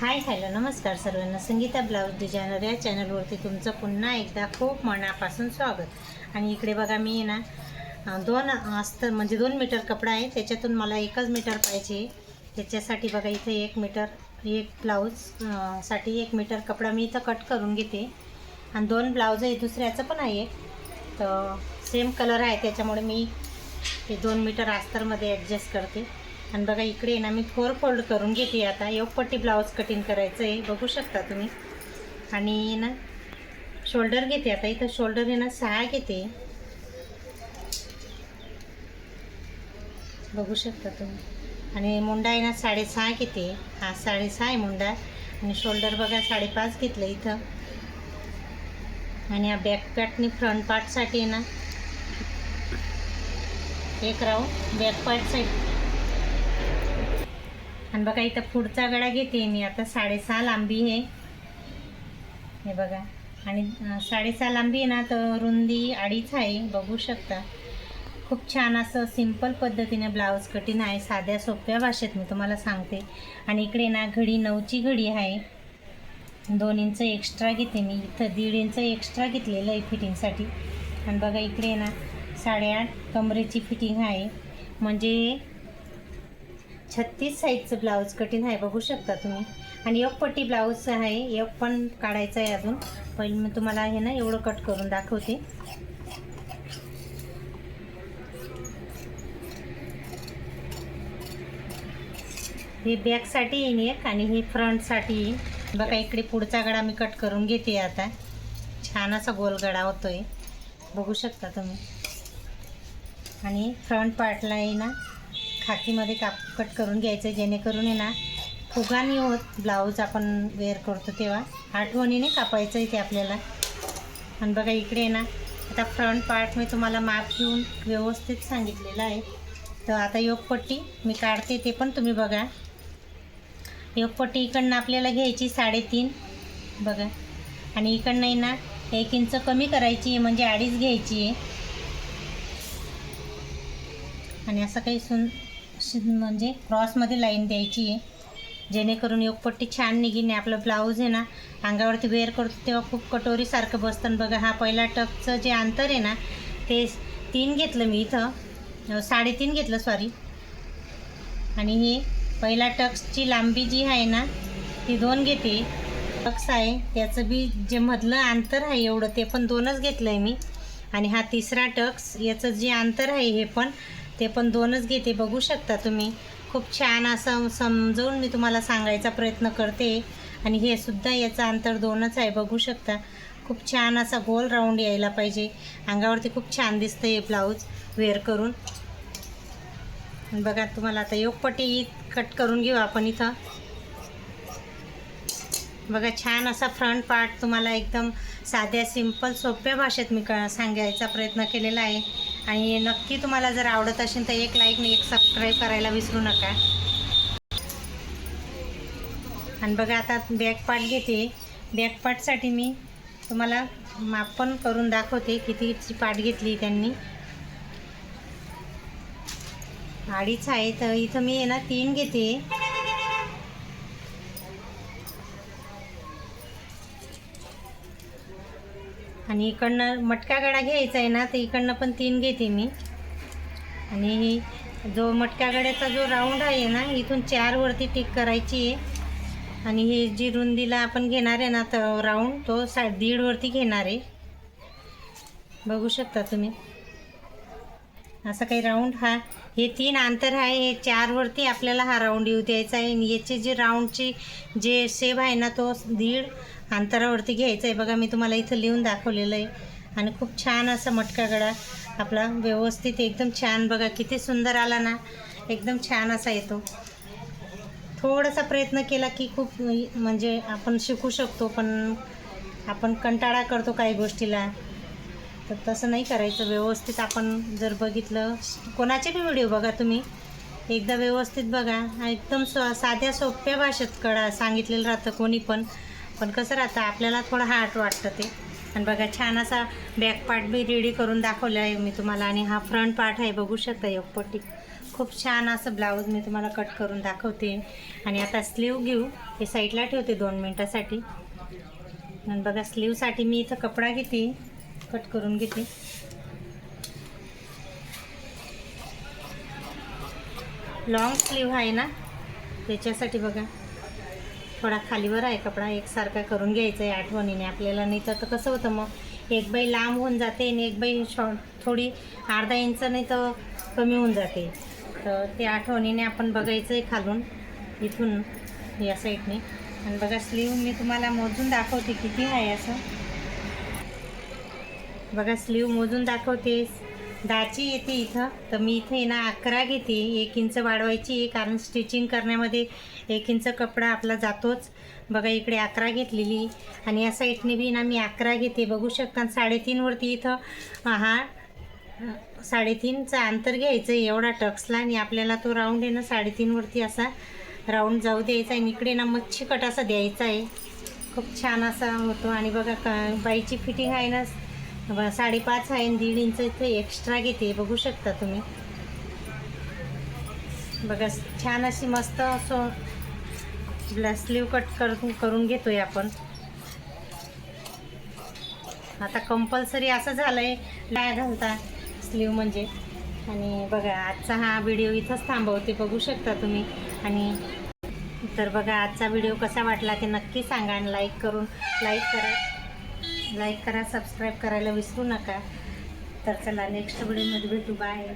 Hi hello नमस्कार सर्वांना. Sangeeta blouse designer या चॅनलवरती तुमचं पुन्हा एकदा खूप मनापासून स्वागत. आणि इकडे बघा मी ना दोन अस्तर म्हणजे दोन मीटर कपडा आहे. त्याच्यातून मला एकच मीटर पाहिजे. त्याच्यासाठी बघा इथे एक मीटर एक ब्लाऊजसाठी एक मीटर कपडा मी इथं कट करून घेते. आणि दोन ब्लाऊज आहे दुसऱ्याचं पण आहे तर सेम कलर आहे त्याच्यामुळे मी ते दोन मीटर अस्तरमध्ये ॲडजस्ट करते. आणि बघा इकडे ना मी फोर फोल्ड करून घेते आता. पट्टी ब्लाऊज कटिंग करायचं आहे. बघू शकता तुम्ही. आणि ना शोल्डर घेते आता. इथं शोल्डर आहे ना सहा घेते. बघू शकता तुम्ही. आणि मुंडा आहे ना साडेसहा घेते. हा साडेसहा आहे मुंडा. आणि शोल्डर बघा साडेपाच घेतलं इथं. आणि हा बॅक पॅटनी फ्रंट पार्टसाठी आहे ना एक राहू बॅक पार्ट साईड आणि बघा इथं पुढचा गळा घेते मी. आता साडेसहा लांबी आहे. हे बघा. आणि साडेसहा लांबी आहे ना तर रुंदी अडीच आहे. बघू शकता. खूप छान असं सिंपल पद्धतीने ब्लाऊज कटिंग आहे. साध्या सोप्या भाषेत मी तुम्हाला सांगते. आणि इकडे ना घडी नऊची घडी आहे. दोन इंच एक्स्ट्रा घेते मी. इथं दीड इंच एक्स्ट्रा घेतलेलं आहे फिटिंगसाठी आणि बघा इकडे ना साडेआठ कमरेची फिटिंग आहे. म्हणजे छत्तीस साईजचं ब्लाऊज कटिंग आहे बघू शकता तुम्ही. आणि एक पट्टी ब्लाऊज आहे एक पण काढायचं आहे अजून. पहिले मी तुम्हाला हे ना एवढं कट करून दाखवते. हे बॅकसाठी येईन एक आणि हे फ्रंटसाठी येईन. बघा इकडे पुढचा गडा मी कट करून घेते आता. छान असा गोल गडा होतोय. बघू शकता तुम्ही. आणि फ्रंट पार्टला आहे ना खाकीमध्ये काप कट करून घ्यायचं जेणेकरून आहे ना फुगा नाही होत ब्लाऊज आपण वेअर करतो तेव्हा. आठवणीने कापायचं आहे ते आपल्याला. आणि बघा इकडे आहे ना आता फ्रंट पार्ट मी तुम्हाला माप घेऊन व्यवस्थित सांगितलेलं आहे. तर आता योगपट्टी मी काढते ते पण तुम्ही बघा. योगपट्टी इकडनं आपल्याला घ्यायची साडेतीन बघा. आणि इकडनं आहे ना एक इंच कमी करायची आहे म्हणजे अडीच घ्यायची आहे. आणि असं काही सुन म्हणजे क्रॉसमध्ये लाईन द्यायची आहे. जेणेकरून योगपट्टी छान निघीने आपलं ब्लाऊज आहे ना अंगावरती वेअर करतो तेव्हा खूप कटोरीसारखं बसतं. आणि बघा हा पहिला टकचं जे अंतर आहे ना ते तीन घेतलं मी इथं. साडेतीन घेतलं सॉरी आणि हे पहिला टक्सची लांबी जी आहे ना ती दोन घेते. टक्स आहे त्याचं बी जे मधलं अंतर आहे एवढं ते पण दोनच घेतलं आहे मी. आणि हा तिसरा टक्स याचं जे अंतर आहे हे पण ते पण दोनच घेते बघू शकता तुम्ही. खूप छान असं समजवून मी तुम्हाला सांगायचा प्रयत्न करते. आणि हे सुद्धा याचं अंतर दोनच आहे बघू शकता. खूप छान असा गोल राऊंड यायला पाहिजे. अंगावरती खूप छान दिसतं हे ब्लाऊज वेअर करून. बघा तुम्हाला आता योगपट्टी कट करून घेऊ आपण इथं. बघा छान असा फ्रंट पार्ट तुम्हाला एकदम साध्या सिंपल सोप्या भाषेत मी क सांगायचा प्रयत्न केलेला आहे. आणि नक्की तुम्हाला जर आवडत असेल तर एक लाईक आणि एक सबस्क्राईब करायला विसरू नका. आणि बघा आता बॅक पार्ट घेते. बॅकपाटसाठी मी तुम्हाला मापन करून दाखवते कितीची पार्ट घेतली त्यांनी. अडीच आहे तर इथं मी आहे ना तीन घेते. आणि इकडनं मटका गडा घ्यायचा आहे ना तर इकडनं पण तीन घेते मी. आणि जो मटका गड्याचा जो राऊंड आहे ना इथून चारवरती टिक करायची आहे. आणि हे जी रुंदीला आपण घेणार आहे ना तर राऊंड तो सा दीडवरती घेणार आहे. बघू शकता तुम्ही. असं काही राऊंड हा हे तीन अंतर आहे हे चारवरती आपल्याला हा राऊंड येऊ द्यायचा आहे. आणि याची जी राऊंडची जे शेप आहे ना तो दीड अंतरावरती घ्यायचं आहे. बघा मी तुम्हाला इथं लिहून दाखवलेलं आहे. आणि खूप छान असा मटका गळा आपला व्यवस्थित एकदम छान बघा किती सुंदर आला ना. एकदम छान असा येतो. थोडासा प्रयत्न केला की खूप म्हणजे आपण शिकू शकतो पण आपण कंटाळा करतो काही गोष्टीला. तर तसं नाही करायचं. व्यवस्थित आपण जर बघितलं कोणाचे बी व्हिडिओ बघा तुम्ही. एकदा व्यवस्थित बघा. एकदम स साध्या सोप्या भाषेत कळा सांगितलेलं राहतं कोणी पण. पण कसं राहतं आपल्याला थोडं हार्ट वाटतं ते. आणि बघा छान असा बॅक पार्ट बी रेडी करून दाखवला आहे मी तुम्हाला. आणि हा फ्रंट पार्ट आहे बघू शकता एकपट्टी खूप छान असं ब्लाऊज मी तुम्हाला कट करून दाखवते. आणि आता स्लीव घेऊ. हे साईडला ठेवते दोन मिनटासाठी. आणि बघा स्लीवसाठी मी इथं कपडा घेते. कट करून घेते. लॉंग स्लीव आहे ना? त्याच्यासाठी बघा. थोडा खालीवर आहे कपडा एकसारखा करून घ्यायचा आहे आठवणीने. आपल्याला नाही तर कसं होतं मग? एक बाई लांब होऊन जाते आणि एक बाई शॉर्ट थोडी अर्धा इंच नाही तर कमी होऊन जाते. तर ते आठवणीने आपण बघायचं आहे खालून इथून या साईडने. आणि बघा स्लीव मी तुम्हाला मोजून दाखवते किती आहे असं. बघा स्लीव मोजून दाखवते दाची येते इथं. तर मी इथे आहे ना अकरा घेते. एक इंच वाढवायची कारण स्टिचिंग करण्यामध्ये एक इंच कपडा आपला जातोच. बघा इकडे अकरा घेतलेली. आणि या साईडने बी ना मी अकरा घेते. बघू शकता साडेतीनवरती इथं हा साडेतीनचं साडेतीनचा अंतर घ्यायचं आहे एवढा टक्सला. आणि आपल्याला तो राऊंड आहे ना साडेतीनवरती असा राऊंड जाऊ द्यायचा आहे. आणि इकडे ना मच्छी कट असा द्यायचा आहे. खूप छान असा होतो. आणि बघा क बाईची फिटिंग आहे ना बघा साडेपाच आहे दीड इंच इथे एक्स्ट्रा घेते. बघू शकता तुम्ही. बघा छान अशी मस्त असो स्लीव कट करून करून घेतोय आपण. आता कंपल्सरी असं झालं आहे काय घालता स्लीव म्हणजे. आणि बघा आजचा हा व्हिडिओ इथंच थांबवते. बघू शकता तुम्ही. आणि तर बघा आजचा व्हिडिओ कसा वाटला ते नक्की सांगा आणि लाईक करून लाईक करा. लाईक करा सबस्क्राईब करायला विसरू नका. तर चला नेक्स्ट व्हिडिओमध्ये भेटू. बाय